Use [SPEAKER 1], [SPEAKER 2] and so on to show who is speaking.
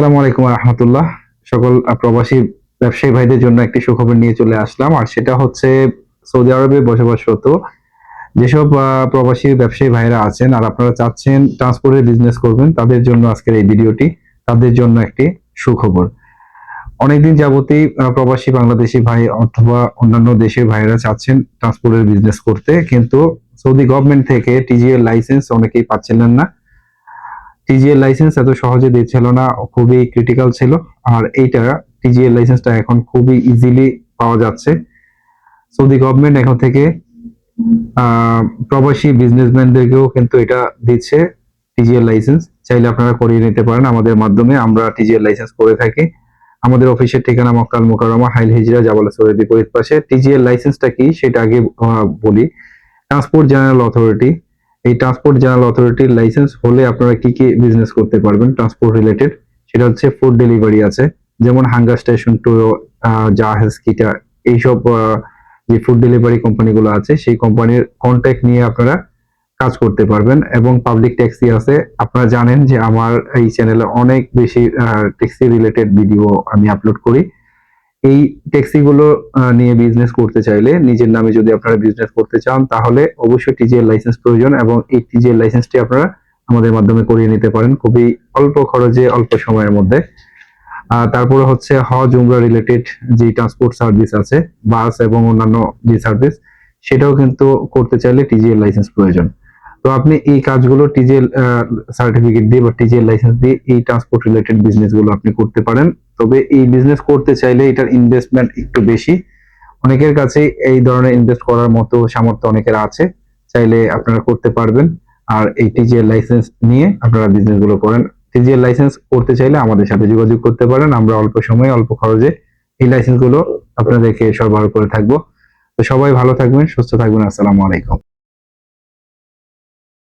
[SPEAKER 1] আসসালামু আলাইকুম রহমতুল্লাহ। সকল প্রবাসী ব্যবসায়ী ভাইদের জন্য একটি সুখবর নিয়ে চলে আসলাম, আর সেটা হচ্ছে সৌদি আরবে বসবাসরত যেসব প্রবাসী ব্যবসায়ী ভাইরা আছেন, আর আপনারা চাচ্ছেন ট্রান্সপোর্টের বিজনেস করবেন, তাদের জন্য আজকের এই ভিডিওটি তাদের জন্য একটি সুখবর। অনেকদিন যাবতই প্রবাসী বাংলাদেশি ভাই অথবা অন্যান্য দেশের ভাইরা চাচ্ছেন ট্রান্সপোর্টের বিজনেস করতে, কিন্তু সৌদি গভর্নমেন্ট থেকে টিজিএল লাইসেন্স অনেকেই পাচ্ছিলেন না। টিজিএল লাইসেন্স এত সহজে দিচ্ছিল না, খুবই ক্রিটিক্যাল ছিল। আর এইটা টিজিএল লাইসেন্সটা এখন খুবই ইজিলি পাওয়া যাচ্ছে। সৌদি গভর্নমেন্ট এখন থেকে প্রবাসী বিজনেসম্যানদেরকেও কিন্তু এটা দিচ্ছে টিজিএল লাইসেন্স চাইলে আপনারা করিয়ে নিতে পারেন আমাদের মাধ্যমে, আমরা টিজিএল লাইসেন্স করে থাকি। আমাদের অফিসের ঠিকানা মক্কাল মোকাররমা, হাইল হিজরা জাবালাসুরের বিপরীত পাশে। টিজিএল লাইসেন্সটা কি? সেটা আগে বলি। ট্রান্সপোর্ট জেনারেল অথরিটি এই ট্রান্সপোর্ট জেনারেল অথরিটির লাইসেন্স হলে আপনারা কি কি বিজনেস করতে পারবেন ট্রান্সপোর্ট রিলেটেড সেটা হচ্ছে ফুড ডেলিভারি আছে, যেমন হাঙ্গার স্টেশন টু জাহাজ, কিটা, এইসব যে ফুড ডেলিভারি কোম্পানিগুলো আছে, সেই কোম্পানির কন্ট্যাক্ট নিয়ে আপনারা কাজ করতে পারবেন। এবং পাবলিক ট্যাক্সি আছে, আপনারা জানেন যে আমার এই চ্যানেলে অনেক বেশি ট্যাক্সি রিলেটেড ভিডিও আমি আপলোড করি। এই ট্যাক্সিগুলো নিয়ে বিজনেস করতে চাইলে, নিজের নামে যদি আপনারা বিজনেস করতে চান, তাহলে অবশ্যই টিজিএল লাইসেন্স প্রয়োজন এবং এই টিজিএল লাইসেন্সটি আপনারা আমাদের মাধ্যমে করিয়ে নিতে পারেন খুবই অল্প খরচে, অল্প সময়ের মধ্যে। তারপরে হচ্ছে হজ, উমরা রিলেটেড যে ট্রান্সপোর্ট সার্ভিস আছে বাস এবং অন্যান্য যে সার্ভিস সেটাও কিন্তু করতে চাইলে টিজিএল লাইসেন্স প্রয়োজন। তো আপনি এই কাজগুলো টিজিএল সার্টিফিকেট দিয়ে বা টিজিএল লাইসেন্স দিয়ে এই ট্রান্সপোর্ট রিলেটেড বিজনেসগুলো আপনি করতে পারেন। তবে এই বিজনেস করতে চাইলে এটার ইনভেস্টমেন্ট একটু বেশি। অনেকের কাছে এই ধরনের ইনভেস্ট করার মতো সামর্থ্য অনেকের আছে, চাইলে আপনারা করতে পারবেন। আর এই টিজিএল লাইসেন্স নিয়ে আপনারা বিজনেসগুলো করেন। টিজিএল লাইসেন্স করতে চাইলে আমাদের সাথে যোগাযোগ করতে পারেন। আমরা অল্প সময়ে, অল্প খরচে এই লাইসেন্সগুলো আপনাদেরকে সরবরাহ করে থাকব। তো সবাই ভালো থাকবেন, সুস্থ থাকবেন। আসসালামু আলাইকুম।